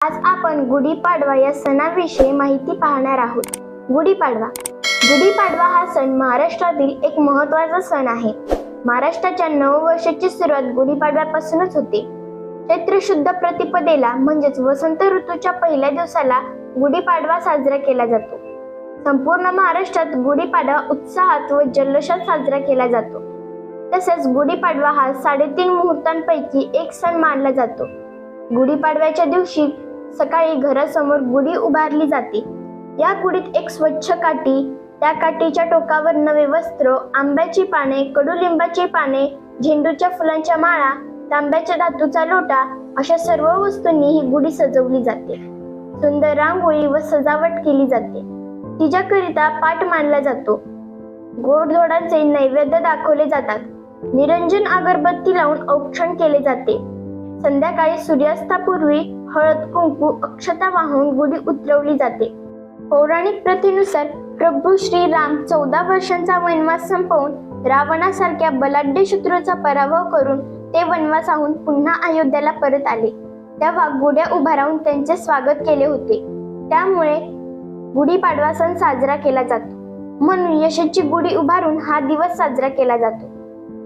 आज आपण गुढीपाडवा या सणाविषयी माहिती पाहणार आहोत. गुढीपाडवा. गुढीपाडवा हा सण महाराष्ट्रातील एक महत्त्वाचा सण आहे. महाराष्ट्राच्या नववर्षाची सुरुवात गुढीपाडव्यापासूनच होते. चैत्र शुद्ध प्रतिपदेला म्हणजेच वसंत ऋतूच्या पहिल्या दिवसाला गुढीपाडवा साजरा केला जातो. संपूर्ण महाराष्ट्रात गुढीपाडवा उत्साहात व जल्लोषात साजरा केला जातो. तसेच गुढीपाडवा हा साडेतीन मुहूर्तांपैकी एक सण मानला जातो. गुढीपाडव्याच्या दिवशी सकाळी घरासमोर गुढी उभारली जाते. या गुढीत एक स्वच्छ काठी त्या काठीच्या टोकावर नवे वस्त्र आंब्याची पाने कडुलिंबाची पाने झेंडूच्या फुलांच्या माळा तांब्याच्या धातूचा लोटा अशा सर्व वस्तूंनी ही गुढी सजवली जाते. सुंदर रांगोळी व सजावट केली जाते. तिच्याकरिता पाठ मानला जातो. गोडधोडांचे नैवेद्य दाखवले जातात. निरंजन अगरबत्ती लावून औक्षण केले जाते. संध्याकाळी सूर्यास्तापूर्वी हळद कुंकू अक्षता वाहून गुढी उतरवली जाते. पौराणिक प्रथेनुसार प्रभू श्री राम चौदा वर्षांचा वनवास संपवून रावणासारख्या बलाढ्य शत्रूचा पराभव करून ते वनवासाहून पुन्हा अयोध्याला परत आले. तेव्हा गुढ्या उभारावून त्यांचे स्वागत केले होते. त्यामुळे गुढीपाडवा सण साजरा केला जातो. म्हणून यशाची गुढी उभारून हा दिवस साजरा केला जातो.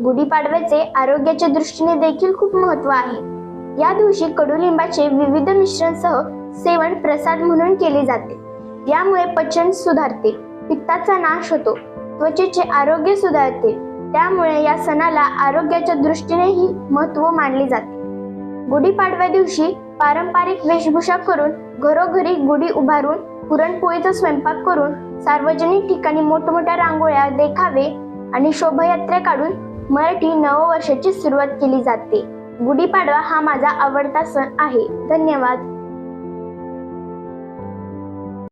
गुढीपाडव्याचे आरोग्याच्या दृष्टीने देखील खूप महत्त्व आहे. या दिवशी कडुलिंबाचे विविध मिश्रणसह सेवन प्रसाद म्हणून केले जाते. यामुळे पचन सुधारते पित्ताचा नाश होतो त्वचेचे आरोग्य सुधारते. त्यामुळे या सणाला आरोग्याच्या दृष्टीनेही महत्त्व मानले जाते. गुढीपाडव्या दिवशी पारंपरिक वेशभूषा करून घरोघरी गुढी उभारून पुरणपोळीचा स्वयंपाक करून सार्वजनिक ठिकाणी मोठमोठ्या रांगोळ्या देखावे आणि शोभायात्रा काढून मराठी नववर्षाची सुरुवात केली जाते. गुढीपाडवा हा माझा आवडता सण आहे. धन्यवाद.